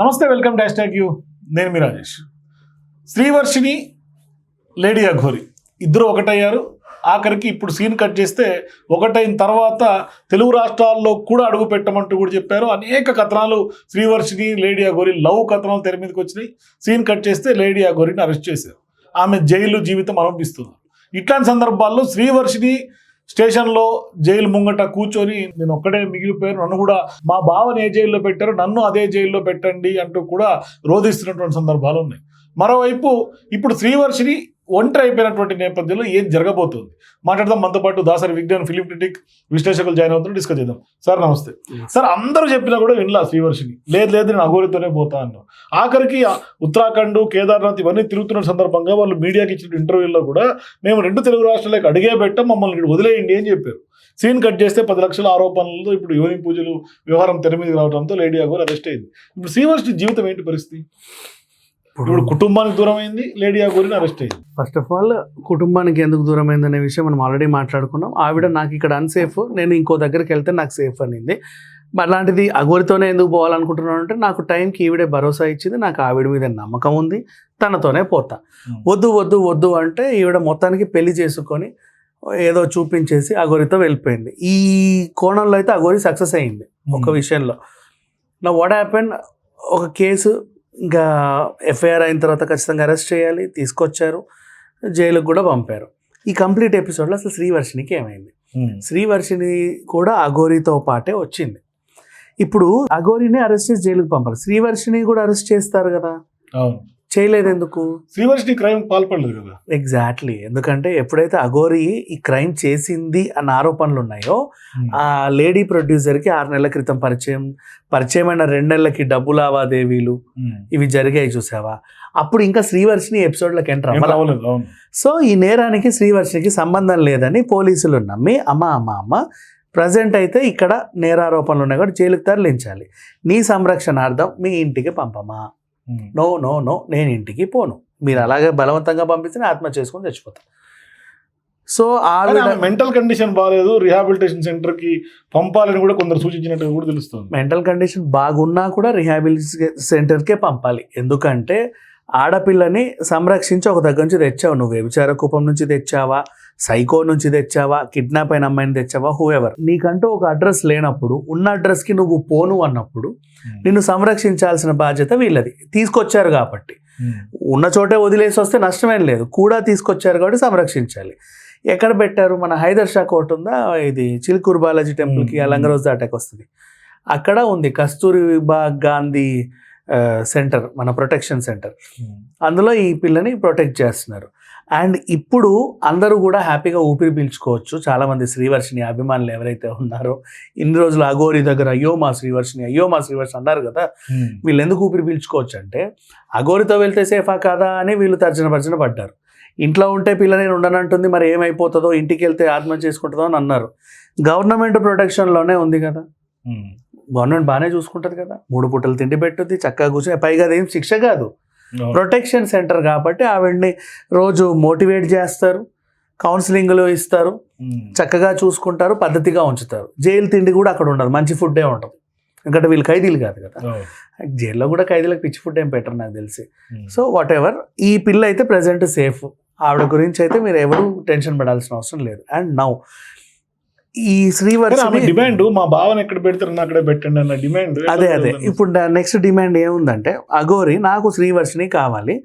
నమస్తే welcome dash tax you. నేను మీ రాజేష్. శ్రీవర్షిని లేడీ అఘోరి. ఇద్దరు ఒకటయ్యారు. ఆఖరికి ఇప్పుడు సీన్ కట్ చేస్తే ఒకటైన తర్వాత తెలుగు రాష్ట్రాల్లో కూడా అడుగు పెట్టమంటూ కూడా చెప్పారు. అనేక కథనాలు శ్రీవర్షిని లేడీ అఘోరి లవ్ కథనాలు తెర మీదకి వచ్చినాయి. సీన్ కట్ చేస్తే లేడీ అఘోరిని అరెస్ట్ చేశారు. ఆమె జైలు జీవితం అనుభవిస్తున్నారు ఇట్లాంటి సందర్భాల్లో శ్రీవర్షిని స్టేషన్లో జైలు ముంగట కూర్చొని నేను ఒక్కడే మిగిలిపోయాను. నన్ను కూడా మా బావని ఏ జైల్లో పెట్టారు నన్ను అదే జైల్లో పెట్టండి అంటూ కూడా రోధిస్తున్నటువంటి సందర్భాలు ఉన్నాయి. మరోవైపు ఇప్పుడు శ్రీవర్షిని ఒంటరి అయిపోయినటువంటి నేపథ్యంలో ఏం జరగబోతుంది? మాట్లాడదాం. మనతో పాటు దాసరి విజ్ఞాన్ ఫిలిం క్రిటిక్ విశ్లేషకులు జాయిన్ అవుతున్నారు. డిస్కస్ చేద్దాం. సార్ నమస్తే. సార్ అందరూ చెప్పినా కూడా వినలా శ్రీవర్షిని. లేదు లేదు నేను అఘోరితోనే పోతా అన్నాను ఆఖరికి ఉత్తరాఖండ్ కేదార్నాథ్ ఇవన్నీ తిరుగుతున్న సందర్భంగా వాళ్ళు మీడియాకి ఇచ్చిన ఇంటర్వ్యూలో కూడా మేము రెండు తెలుగు రాష్ట్రాలకు అడిగే పెట్టాం మమ్మల్ని ఇక్కడ వదిలేయండి అని చెప్పారు. సీన్ కట్ చేస్తే పది లక్షల ఆరోపణలతో ఇప్పుడు యోని పూజలు వ్యవహారం తెర మీదకి రావడంతో లేడీ అగోర్ అరెస్ట్ అయింది. ఇప్పుడు శ్రీవర్షి జీవితం ఏంటి పరిస్థితి? ఇప్పుడు కుటుంబానికి దూరం అయింది లేడీ అగోరిని అరెస్ట్ అయింది. ఫస్ట్ ఆఫ్ ఆల్ కుటుంబానికి ఎందుకు దూరమైందనే విషయం మనం ఆల్రెడీ మాట్లాడుకున్నాం. ఆవిడ నాకు ఇక్కడ అన్సేఫ్ నేను ఇంకో దగ్గరికి వెళ్తే నాకు సేఫ్ అనింది. అలాంటిది అగోరితోనే ఎందుకు పోవాలనుకుంటున్నాను అంటే నాకు టైంకి ఈవిడే భరోసా ఇచ్చింది నాకు ఆవిడ మీద నమ్మకం ఉంది తనతోనే పోతా. వద్దు వద్దు వద్దు అంటే ఈవిడ మొత్తానికి పెళ్ళి చేసుకొని ఏదో చూపించేసి అగోరితో వెళ్ళిపోయింది. ఈ కోణంలో అయితే అగోరి సక్సెస్ అయింది ఒక విషయంలో. నా వాట్ హ్యాపెన్ ఒక కేసు ఇంకా ఎఫ్ఐఆర్ అయిన తర్వాత ఖచ్చితంగా అరెస్ట్ చేయాలి తీసుకొచ్చారు జైలుకు కూడా పంపారు. ఈ కంప్లీట్ ఎపిసోడ్లో అసలు శ్రీవర్షినికి ఏమైంది? శ్రీవర్షిని కూడా అఘోరితో పాటే వచ్చింది. ఇప్పుడు అఘోరిని అరెస్ట్ చేసి జైలుకు పంపారు శ్రీవర్షిని కూడా అరెస్ట్ చేస్తారు కదా? అవును. చేయలేదు ఎందుకు శ్రీవర్షిని క్రైమ్ పాల్పడలేదు కదా. ఎగ్జాక్ట్లీ ఎందుకంటే ఎప్పుడైతే అఘోరి ఈ క్రైమ్ చేసింది అన్న ఆరోపణలు ఉన్నాయో ఆ లేడీ ప్రొడ్యూసర్కి ఆరు నెలల క్రితం పరిచయం పరిచయమైన రెండు నెలలకి డబ్బు లావాదేవీలు ఇవి జరిగాయి చూసావా? అప్పుడు ఇంకా శ్రీవర్షిని ఎపిసోడ్లకు ఎంటర్ సో ఈ నేరానికి శ్రీవర్షికి సంబంధం లేదని పోలీసులు నమ్మి అమ్మ అమ్మ అమ్మ ప్రజెంట్ అయితే ఇక్కడ నేరారోపణలు ఉన్నాయి కూడా జైలుకు తరలించాలి. నీ సంరక్షణార్థం మీ ఇంటికి పంపమా? నో నో నో నేను ఇంటికి పోను. మీరు అలాగే బలవంతంగా పంపిస్తే ఆత్మ చేసుకొని చచ్చిపోతాను సో ఆవిడ మెంటల్ కండిషన్ బాగాలేదు రిహాబిలిటేషన్ సెంటర్కి పంపాలని కూడా కొందరు సూచించినట్టు కూడా తెలుస్తుంది. మెంటల్ కండిషన్ బాగున్నా కూడా రిహాబిలిటీ సెంటర్కే పంపాలి. ఎందుకంటే ఆడపిల్లని సంరక్షించి ఒక దగ్గర నుంచి తెచ్చావు నువ్వు. వ్యభిచార కూపం నుంచి తెచ్చావా? సైకో నుంచి తెచ్చావా కిడ్నాప్ అయిన అమ్మాయిని తెచ్చావా హూ ఎవర్ నీకంటూ ఒక అడ్రస్ లేనప్పుడు ఉన్న అడ్రస్కి నువ్వు పోను అన్నప్పుడు నిన్ను సంరక్షించాల్సిన బాధ్యత వీళ్ళది. తీసుకొచ్చారు కాబట్టి. ఉన్న చోటే వదిలేసి వస్తే నష్టమేం లేదు. కూడా తీసుకొచ్చారు కాబట్టి సంరక్షించాలి. ఎక్కడ పెట్టారు? మన హైదర్ షా కోట ఉందా? ఇది చిలుకూరు బాలాజీ టెంపుల్కి Hmm. లంగరోజ్ దాటాకి వస్తుంది. అక్కడ ఉంది కస్తూరిబా గాంధీ ఆ, సెంటర్ మన ప్రొటెక్షన్ సెంటర్. అందులో ఈ పిల్లని ప్రొటెక్ట్ చేస్తున్నారు. అండ్ ఇప్పుడు అందరూ కూడా హ్యాపీగా ఊపిరి పీల్చుకోవచ్చు. చాలామంది శ్రీవర్షిని అభిమానులు ఎవరైతే ఉన్నారో ఇన్ని రోజులు అఘోరి దగ్గర అయ్యో మా శ్రీవర్షిని అయ్యో మా శ్రీవర్షిని అన్నారు కదా వీళ్ళు ఎందుకు ఊపిరి పీల్చుకోవచ్చు అంటే అఘోరితో వెళ్తే సేఫా కాదా అని వీళ్ళు తర్జన భర్జన పడ్డారు. ఇంట్లో ఉంటే పిల్ల నేను ఉండనంటుంది మరి ఏమైపోతుందో ఇంటికి వెళ్తే ఆత్మహత్య చేసుకుంటుందో అని అన్నారు. గవర్నమెంట్ ప్రొటెక్షన్లోనే ఉంది కదా. గవర్నమెంట్ బాగానే చూసుకుంటుంది కదా. మూడు పూటలు తిండి పెట్టుద్ది చక్కగా కూర్చొని పైగా అదేం శిక్ష కాదు. ప్రొటెక్షన్ సెంటర్ కాబట్టి ఆవిడ్ని రోజు మోటివేట్ చేస్తారు కౌన్సిలింగ్లు ఇస్తారు చక్కగా చూసుకుంటారు పద్ధతిగా ఉంచుతారు. జైలు తిండి కూడా అక్కడ ఉండదు మంచి ఫుడ్డే ఉంటుంది. ఎందుకంటే వీళ్ళు ఖైదీలు కాదు కదా. జైల్లో కూడా ఖైదీలకు పిచ్చి ఫుడ్ ఏం పెట్టరు నాకు తెలిసి. సో వాట్ ఎవర్ ఈ పిల్ల అయితే ప్రజెంట్ సేఫ్ ఆవిడ గురించి అయితే మీరు ఎవరు టెన్షన్ పడాల్సిన అవసరం లేదు. అండ్ నౌ ఈ శ్రీవర్షిని డిమాండ్ మా భావన ఎక్కడ పెడతారు నన్ను అక్కడే పెట్టండి అన్న డిమాండ్. అదే అదే. ఇప్పుడు నెక్స్ట్ డిమాండ్ ఏముందంటే అఘోరి నాకు శ్రీవర్షిని కావాలి.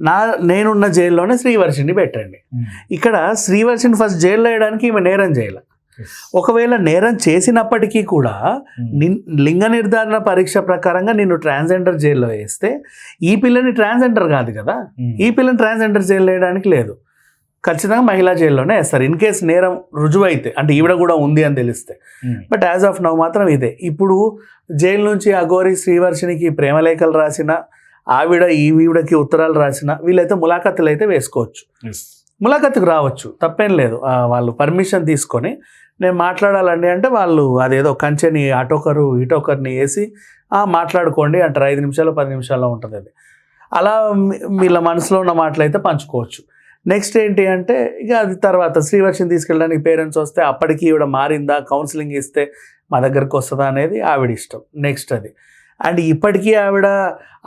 నా నేనున్న జైల్లోనే శ్రీవర్షిని పెట్టండి. ఇక్కడ శ్రీవర్షిని ఫస్ట్ జైల్లో వేయడానికి ఈమె నేరం చేయాలి. ఒకవేళ నేరం చేసినప్పటికీ కూడా నిన్- లింగ నిర్ధారణ పరీక్ష ప్రకారంగా నిన్ను ట్రాన్స్జెండర్ జైల్లో వేస్తే ఈ పిల్లని ట్రాన్స్జెండర్ కాదు కదా? ఈ పిల్లని ట్రాన్స్జెండర్ జైల్లో వేయడానికి లేదు. ఖచ్చితంగా మహిళా జైల్లోనే వేస్తారు. ఇన్ కేస్ నేరం రుజువు అయితే అంటే ఈవిడ కూడా ఉంది అని తెలిస్తే. బట్ యాజ్ ఆఫ్ నవ్ మాత్రం ఇదే. ఇప్పుడు జైలు నుంచి అఘోరి శ్రీవర్షినికి ప్రేమలేఖలు రాసిన ఆవిడ ఈవిడకి ఉత్తరాలు రాసిన వీళ్ళైతే ములాఖతులు అయితే వేసుకోవచ్చు. ములాఖతుకు రావచ్చు. తప్పేం లేదు. వాళ్ళు పర్మిషన్ తీసుకొని నేను మాట్లాడాలండి అంటే వాళ్ళు అదేదో కంచెని అటోకరు ఇటోకర్ని వేసి "ఆ, మాట్లాడుకోండి అంటారు. ఐదు నిమిషాలు పది నిమిషాల్లో ఉంటుంది అది. అలా వీళ్ళ మనసులో ఉన్న మాటలు అయితే పంచుకోవచ్చు. నెక్స్ట్ ఏంటి అంటే ఇక అది తర్వాత శ్రీవర్షిని తీసుకెళ్ళడానికి పేరెంట్స్ వస్తే అప్పటికి ఈవిడ మారిందా కౌన్సిలింగ్ ఇస్తే మా దగ్గరకు వస్తుందా అనేది ఆవిడ ఇష్టం. నెక్స్ట్ అది. అండ్ ఇప్పటికీ ఆవిడ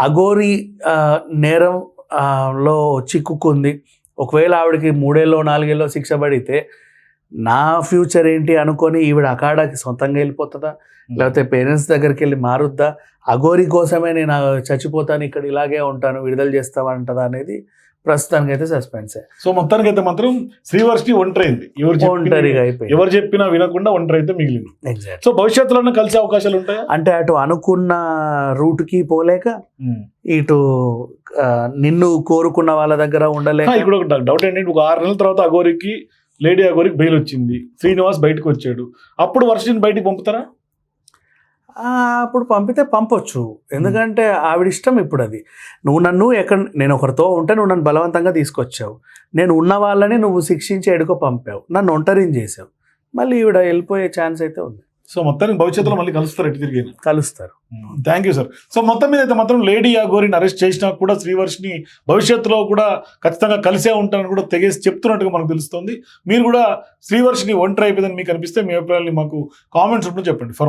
అఘోరి నేరం లో చిక్కుకుంది. ఒకవేళ ఆవిడకి మూడేళ్ళో నాలుగేళ్ళలో శిక్ష పడితే నా ఫ్యూచర్ ఏంటి అనుకొని ఈవిడ అకాడాకి సొంతంగా వెళ్ళిపోతుందా? లేకపోతే పేరెంట్స్ దగ్గరికి వెళ్ళి మారుద్దా? అఘోరి కోసమే నేను చచ్చిపోతాను ఇక్కడ ఇలాగే ఉంటాను విడుదల చేస్తామంటదా అనేది ప్రస్తుతానికి అయితే సస్పెన్సే సో మొత్తానికి అయితే మాత్రం శ్రీవర్షిని ఒంటరైంది. ఎవరు చెప్పినా- ఒంటరిగా అయిపోయింది. ఎవరు చెప్పినా వినకుండా ఒంటరి అయితే మిగిలింది. ఎగ్జాక్ట్ సో భవిష్యత్తులో కలిసే అవకాశాలు ఉంటాయా? అంటే అటు అనుకున్న రూట్కి పోలేక ఇటు నిన్ను కోరుకున్న వాళ్ళ దగ్గర ఉండలేక ఇక్కడ ఒక డౌట్ ఏంటంటే ఒక ఆరు నెలల తర్వాత అఘోరికి లేడీ అఘోరికి బెయిల్ వచ్చింది. శ్రీనివాస్ బయటకు వచ్చాడు. అప్పుడు వర్షిని బయటికి పంపుతారా? అప్పుడు పంపితే పంపొచ్చు. ఎందుకంటే ఆవిడ ఇష్టం ఇప్పుడు అది నువ్వు నన్ను ఎక్కడ నేను ఒకరితో ఉంటే నువ్వు నన్ను బలవంతంగా తీసుకొచ్చావు. నేను ఉన్న వాళ్ళని నువ్వు శిక్షించి ఎడుకో పంపావు. నన్ను ఒంటరిని చేసావు మళ్ళీ ఈవిడ వెళ్ళిపోయే ఛాన్స్ అయితే ఉంది. సో మొత్తానికి భవిష్యత్తులో మళ్ళీ కలుస్తారు ఎటు తిరిగి. కలుస్తారు. Thank you sir. సో మొత్తం మీద అయితే మాత్రం లేడీ అఘోరిని అరెస్ట్ చేసినా కూడా శ్రీవర్షిని భవిష్యత్తులో కూడా ఖచ్చితంగా కలిసే ఉంటారని కూడా తెగేసి చెప్తున్నట్టుగా మనకు తెలుస్తుంది. మీరు కూడా శ్రీవర్షిని ఒంటరి అయిపోయిందని మీకు అనిపిస్తే మీ అభిప్రాయాన్ని మాకు కామెంట్స్ ఉంటూ చెప్పండి. ఫర్